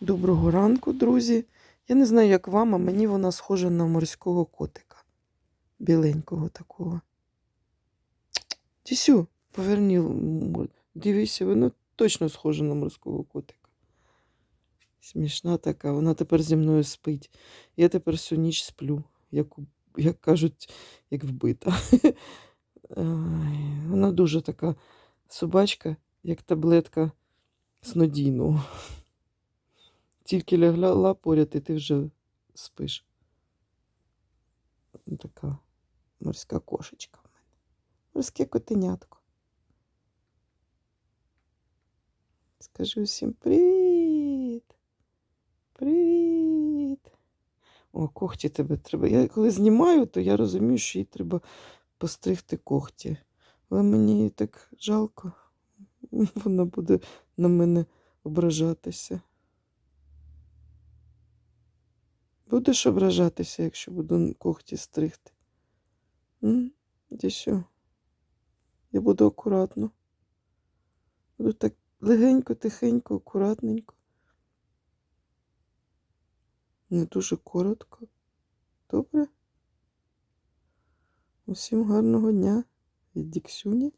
Доброго ранку, друзі. Я не знаю, як вам, а мені вона схожа на морського котика. Біленького такого. Тісю, поверні. Дивися, вона точно схожа на морського котика. Смішна така, вона тепер зі мною спить. Я тепер всю ніч сплю, як, як кажуть, як вбита. Вона дуже така собачка, як таблетка снодійного. Тільки лягла поряд, і ти вже спиш. Така морська кошечка в мене. Морське котенятко. Скажу всім привіт. Привіт. О, когті тебе треба. Я коли знімаю, то я розумію, що їй треба постригти когті. Але мені так жалко. Вона буде на мене ображатися. Будеш ображатися, якщо буду когті стригти? М? Я буду акуратно. Буду так легенько, тихенько, акуратненько. Не дуже коротко. Добре? Усім гарного дня від Діксюні.